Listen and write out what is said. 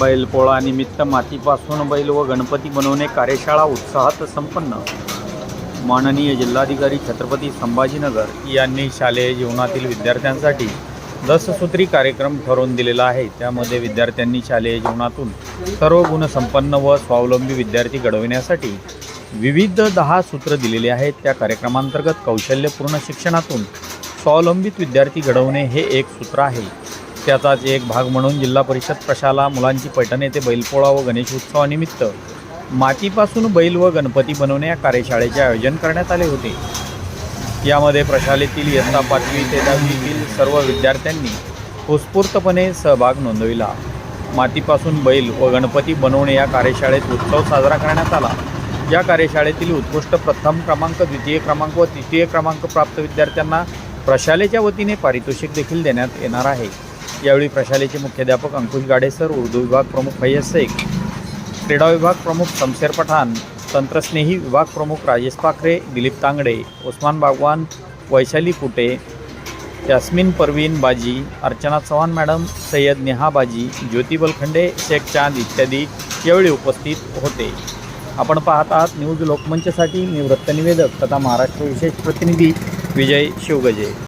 बैलपोळा निमित्त मातीपासून बैल व गणपती बनवणे कार्यशाळा उत्साहात संपन्न. माननीय जिल्हाधिकारी छत्रपती संभाजीनगर यांनी शालेय जीवनातील विद्यार्थ्यांसाठी दससूत्री कार्यक्रम ठरवून दिलेला आहे. त्यामध्ये विद्यार्थ्यांनी शालेय जीवनातून सर्व गुणसंपन्न व स्वावलंबी विद्यार्थी घडविण्यासाठी विविध दहा सूत्र दिलेली आहेत. त्या कार्यक्रमांतर्गत कौशल्यपूर्ण शिक्षणातून स्वावलंबित विद्यार्थी घडवणे हे एक सूत्र आहे. त्याचाच एक भाग म्हणून जिल्हा परिषद प्रशाला मुलांची पैठण येथे बैलपोळा व गणेश उत्सवानिमित्त मातीपासून बैल व गणपती बनवणे या कार्यशाळेचे आयोजन करण्यात आले होते. यामध्ये प्रशालेतील इयत्ता पाचवी ते दहावीतील सर्व विद्यार्थ्यांनी उत्स्फूर्तपणे सहभाग नोंदविला. मातीपासून बैल व गणपती बनवणे या कार्यशाळेत उत्सव साजरा करण्यात आला. या कार्यशाळेतील उत्कृष्ट प्रथम क्रमांक द्वितीय क्रमांक व तृतीय क्रमांक प्राप्त विद्यार्थ्यांना प्रशालेच्या वतीने पारितोषिक देखील देण्यात येणार आहे. यावेळी प्रशालेचे मुख्याध्यापक अंकुश गाडे सर उर्दू विभाग प्रमुख फैय्यज शेख क्रीडा विभाग प्रमुख शमशेर पठाण तंत्रस्नेही विभाग प्रमुख राजेश पाखरे दिलीप तांगडे उस्मान बागवान वैशाली कुटे यास्मिन परवीन बाजी अर्चना चव्हाण मॅडम सय्यद नेहा बाजी ज्योती बलखंडे शेख चांद इत्यादी यावेळी उपस्थित होते. आपण पाहत आहात न्यूज लोकमंचसाठी मी वृत्तनिवेदक तथा महाराष्ट्र विशेष प्रतिनिधी विजय शिवगजे.